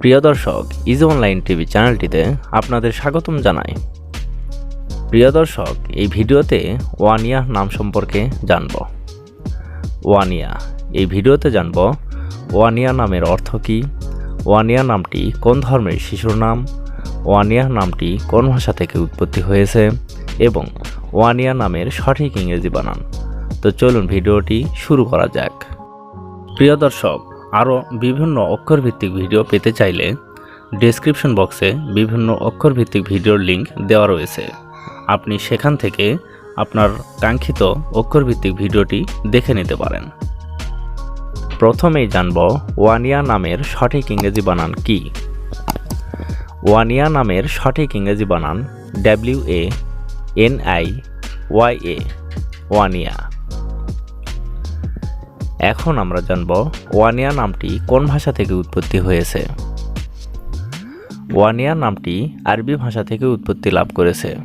প্রিয় দর্শক easy online TV চ্যানেলটিতে আপনাদের স্বাগতম জানাই। প্রিয় দর্শক, এই ভিডিওতে ওয়ানিয়া নাম সম্পর্কে জানব। ওয়ানিয়া, এই ভিডিওতে জানব ওয়ানিয়া নামের অর্থ কী, ওয়ানিয়া নামটি কোন ধর্মের শিশুর নাম, ওয়ানিয়া নামটি কোন ভাষা থেকে উৎপত্তি হয়েছে, এবং ওয়ানিয়া নামের সঠিক ইংরেজি বানান। তো চলুন ভিডিওটি শুরু করা যাক। প্রিয় দর্শক আরও বিভিন্ন অক্ষরভিত্তিক ভিডিও পেতে চাইলে ডেসক্রিপশন বক্সে বিভিন্ন অক্ষরভিত্তিক ভিডিওর লিঙ্ক দেওয়া রয়েছে। আপনি সেখান থেকে আপনার কাঙ্ক্ষিত অক্ষরভিত্তিক ভিডিওটি দেখে নিতে পারেন। প্রথমেই জানব ওয়ানিয়া নামের সঠিক ইংরেজি বানান কি? ওয়ানিয়া নামের সঠিক ইংরেজি বানান W A N I Y A Waniya. এখন আমরা জানব ওয়ানিয়া নামটি কোন ভাষা থেকে উৎপত্তি হয়েছে। ওয়ানিয়া নামটি আরবি ভাষা থেকে উৎপত্তি লাভ করেছে।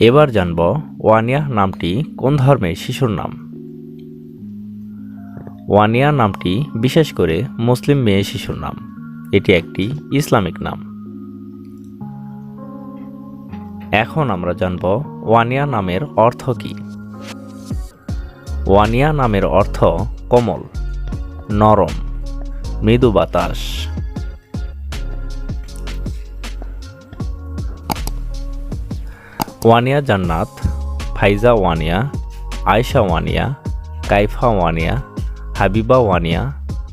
এবার জানব ওয়ানিয়া নামটি কোন ধর্মের শিশুর নাম। ওয়ানিয়া নামটি বিশেষ করে মুসলিম মেয়ে শিশুর নাম। এটি একটি ইসলামিক নাম। এখন আমরা জানব ওয়ানিয়া নামের অর্থ কী। ওয়ানিয়া নামের অর্থ কোমল, নরম, মৃদু বাতাস। ওয়ানিয়া জান্নাত, ফাইজা ওয়ানিয়া, আয়শা ওয়ানিয়া কাইফা ওয়ানিয়া, হাবিবা ওয়ানিয়া,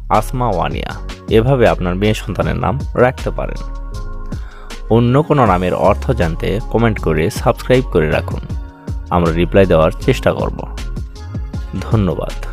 আসমা ওয়ানিয়া। এভাবে আপনার মেয়ে সন্তানের নাম রাখতে পারেন। অন্য কোনো নামের অর্থ জানতে কমেন্ট করে সাবস্ক্রাইব করে রাখুন। আমরা রিপ্লাই দেওয়ার চেষ্টা করব। ধন্যবাদ।